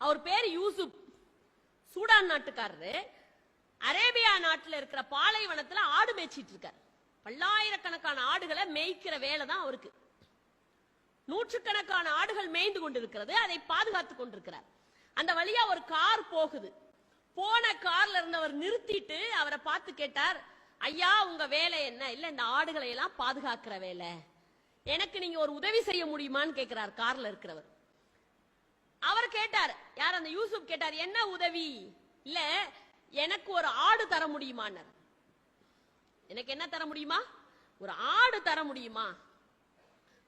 அவர் பேர் Yusuf. Sudan நாட்டுக்காரரு. Arabia நாட்டுல இருக்கிற பாலைவனத்துல ஆடு மேய்ச்சிட்டு இருக்கார். பல்லாயிரக்கணக்கான ஆடுகளை மேய்க்கிற வேலை தான் அவருக்கு. நூற்றுக்கணக்கான ஆடுகள் மேய்ந்து கொண்டிருக்கிறது அதை பாதுகாத்துக் கொண்டிருக்கிறார். அந்த வழியா ஒரு கார் போகுது. போன கார்ல இருந்தவர் நிறுத்திட்டு அவரை பார்த்து கேட்டார் ஐயா உங்க வேலை என்ன? இல்ல இந்த ஆடுகளை எல்லாம் பாதுகாக்கிற வேலை. எனக்கு நீங்க ஒரு உதவி செய்ய முடியுமான்னு கேட்கிறார் கார்ல இருக்கிறவர். அவர் கேட்டார். யார் அந்த யூசுப் கேட்டார் என்ன உதவி? இல்ல எனக்கு ஒரு ஆடு தர முடியுமான்னார். எனக்கு என்ன தர முடியுமா? ஒரு ஆடு தர முடியுமா?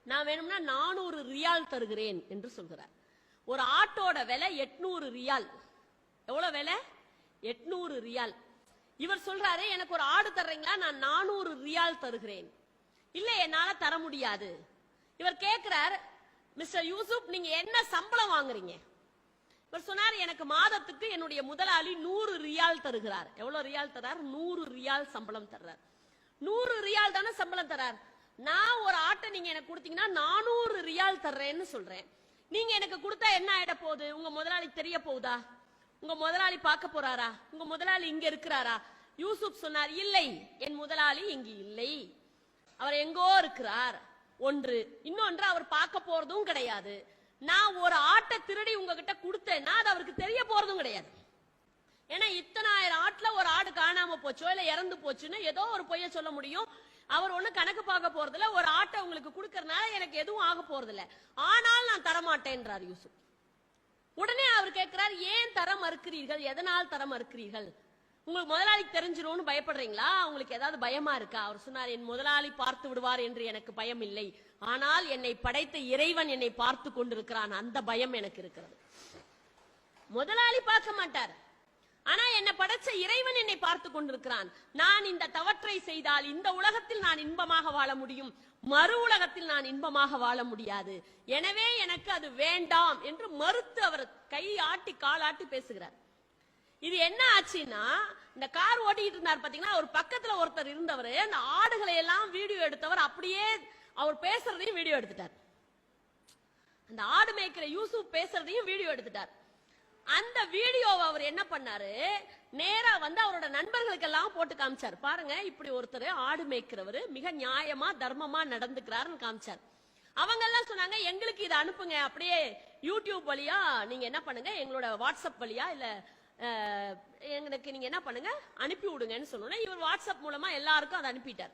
நான் வேணும்னா நானூறு ரியால் தருகிறேன் என்று சொல்கிறார். ஒரு ஆட்டோட விலை எட்நூறு ரியால். எவ்வளவு விலை? எட்நூறு ரியால். இவர் சொல்றாரு எனக்கு ஒரு ஆடு தர்றீங்களா? நான் நானூறு ரியால் தருகிறேன். இல்ல என்னால தர முடியாது. இவர் கேட்கிறார் மிஸ்டர் யூசுப் நீங்க என்ன சம்பளம் வாங்குறீங்க? இவர் சொன்னார் எனக்கு மாதத்துக்கு என்னுடைய முதலாளி நூறு ரியால் தருகிறார். எவ்வளவு ரியால் தரார்? நூறு ரியால் சம்பளம் தர்றார். நூறு ரியால் தானே சம்பளம் தர்றார். நான் ஒரு ஆட்டை நீங்க எனக்கு கொடுத்தீங்கன்னா நானூறு ரியால் தர்றேன்னு சொல்றேன். நீங்க எனக்கு கொடுத்தா என்ன ஆயிட போகுது? உங்க முதலாளி தெரிய போகுதா? உங்க முதலாளி பார்க்க போறாரா? உங்க முதலாளி இங்க இருக்கிறாரா? யூசுப் சொன்னார் இல்லை என் முதலாளி இங்கு இல்லை. அவர் எங்கோ இருக்கிறார். ஒன்று. இன்னொன்று அவர் பார்க்க போறதும் கிடையாது. நான் ஒரு ஆட்டை திருடி உங்ககிட்ட கொடுத்தேன்னா அது அவருக்கு தெரிய போறதும் கிடையாது. ஏன்னா இத்தனாயிரம் ஆட்டுல ஒரு ஆடு காணாம போச்சோ இல்ல இறந்து போச்சுன்னு ஏதோ ஒரு பொய்ய சொல்ல முடியும். அவர் ஒண்ணு கணக்கு பார்க்க போறதில்ல. ஒரு ஆட்டை உங்களுக்கு கொடுக்கறதுனால எனக்கு எதுவும் ஆக போறதில்ல. ஆனால் நான் தரமாட்டேன்றார் யூசுப். உடனே அவர் கேட்கிறார் ஏன் தர மறுக்கிறீர்கள்? எதனால் தர மறுக்கிறீர்கள்? உங்களுக்கு முதலாளி தெரிஞ்சிரும்னு பயப்படுறீங்களா? உங்களுக்கு ஏதாவது பயமா இருக்கா? அவர் சொன்னார் என் முதலாளி பார்த்து விடுவார் என்று எனக்கு பயம் இல்லை. ஆனால் என்னை படைத்த இறைவன் என்னை பார்த்து கொண்டிருக்கிறான். அந்த பயம் எனக்கு இருக்கிறது. முதலாளி பார்க்க மாட்டார். ஆனா என்னை படைச்ச இறைவன் என்னை பார்த்து கொண்டிருக்கிறான். நான் இந்த தவற்றை செய்தால் இந்த உலகத்தில் நான் இன்பமாக வாழ முடியும். மறு உலகத்தில் நான் இன்பமாக வாழ முடியாது. எனவே எனக்கு அது வேண்டாம் என்று மறுத்து அவர் கை ஆட்டி காலாட்டி பேசுகிறார். இது என்ன ஆச்சுன்னா இந்த கார் ஓட்டிட்டு இருந்தார் பாத்தீங்கன்னா அவர் பக்கத்துல ஒருத்தர் இருந்தவர் அந்த ஆடுகளை எல்லாம் வீடியோ எடுத்தவர் அப்படியே அவர் பேசுறதையும் வீடியோ எடுத்துட்டார். அந்த ஆடு மேய்க்கிற யூசுப் பேசுறதையும் வீடியோ எடுத்துட்டார். அந்த வீடியோவை அவர் என்ன பண்ணாரு நேரா வந்து அவரோட நண்பர்களுக்கு எல்லாம் போட்டு காமிச்சார். பாருங்க இப்படி ஒருத்தர் ஆடு மேய்க்கிறவர் மிக நியாயமா தர்மமா நடந்துக்கிறாருன்னு காமிச்சார். அவங்க எல்லாம் சொன்னாங்க எங்களுக்கு இதை அனுப்புங்க அப்படியே யூடியூப் வழியா நீங்க என்ன பண்ணுங்க எங்களோட வாட்ஸ்அப் வழியா இல்ல எங்களுக்கு நீங்க என்ன பண்ணுங்க? அனுப்பி விடுங்கன்னு சொன்னோன்னே இவர் வாட்ஸ்அப் மூலமா எல்லாருக்கும் அதை அனுப்பிட்டார்.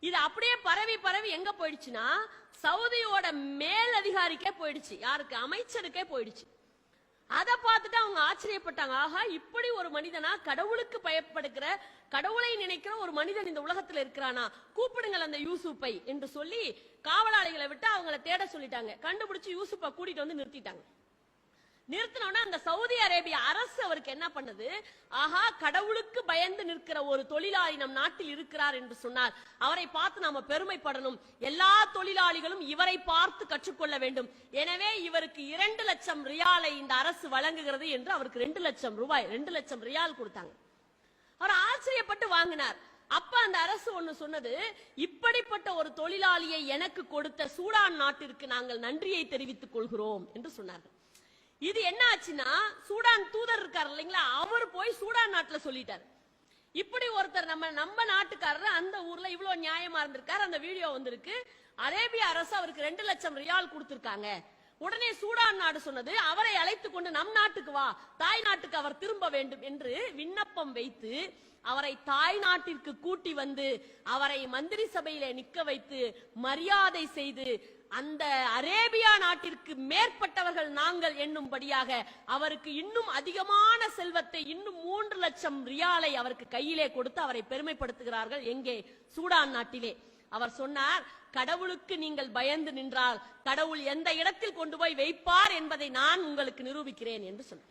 இது அப்படியே பரவி பரவி எங்க போயிடுச்சுன்னா சவுதியோட மேல் அதிகாரிக்கே போயிடுச்சு. யாருக்கு? அமைச்சருக்கே போயிடுச்சு. அதை பார்த்துட்டு அவங்க ஆச்சரியப்பட்டாங்க. ஆகா இப்படி ஒரு மனிதனா கடவுளுக்கு பயப்படுகிற கடவுளை நினைக்கிற ஒரு மனிதன் இந்த உலகத்துல இருக்கிறானா? கூப்பிடுங்கள் அந்த யூசுப்பை என்று சொல்லி காவலாளிகளை விட்டு அவங்கள தேட சொல்லிட்டாங்க. கண்டுபிடிச்சு யூசுப்பை கூட்டிட்டு வந்து நிறுத்திட்டாங்க. நிறுத்தினோட அந்த சவுதி அரேபிய அரசு அவருக்கு என்ன பண்ணது? ஆஹா கடவுளுக்கு பயந்து நிற்கிற ஒரு தொழிலாளி நம் நாட்டில் இருக்கிறார் என்று சொன்னார். அவரை பார்த்து நாம பெருமைப்படணும். எல்லா தொழிலாளிகளும் இவரை பார்த்து கற்றுக்கொள்ள வேண்டும். எனவே இவருக்கு இரண்டு லட்சம் ரியாலை இந்த அரசு வழங்குகிறது என்று அவருக்கு ரெண்டு லட்சம் ரூபாய் ரெண்டு லட்சம் ரியால் கொடுத்தாங்க. அவர் ஆச்சரியப்பட்டு வாங்கினார். அப்ப அந்த அரசு ஒண்ணு சொன்னது இப்படிப்பட்ட ஒரு தொழிலாளியை எனக்கு கொடுத்த சூடான் நாட்டிற்கு நாங்கள் நன்றியை தெரிவித்துக் கொள்கிறோம் என்று சொன்னார்கள். இது என்ன ஆச்சுன்னா சூடான் தூதர் இருக்கார் இல்லைங்களா? அவர் போய் சூடான் நாட்டுல சொல்லிட்டார். இப்படி ஒருத்தர் நம்ம நம்ம நாட்டுக்காரர் அந்த ஊர்ல இவ்வளவு நியாயமா இருந்திருக்காரு அந்த வீடியோ வந்திருக்கு. அரேபிய அரசு அவருக்கு ரெண்டு லட்சம் ரியால் கொடுத்திருக்காங்க. உடனே சூடான் நாடு சொன்னது அவரை அழைத்து கொண்டு நம் நாட்டுக்கு வா. தாய் நாட்டுக்கு அவர் திரும்ப வேண்டும் என்று விண்ணப்பம் வைத்து அவரை தாய் நாட்டிற்கு கூட்டி வந்து அவரை மந்திரி சபையில நிக்க வைத்து மரியாதை செய்து அந்த அரேபியா நாட்டிற்கு மேற்பட்டவர்கள் நாங்கள் என்னும்படியாக அவருக்கு இன்னும் அதிகமான செல்வத்தை இன்னும் மூன்று லட்சம் ரியாலை அவருக்கு கையிலே கொடுத்து அவரை பெருமைப்படுத்துகிறார்கள் எங்கே? சூடான் நாட்டிலே. அவர் சொன்னார் கடவுளுக்கு நீங்கள் பயந்து நின்றால் கடவுள் எந்த இடத்தில் கொண்டு போய் வைப்பார் என்பதை நான் உங்களுக்கு நிரூபிக்கிறேன் என்று சொன்னார்.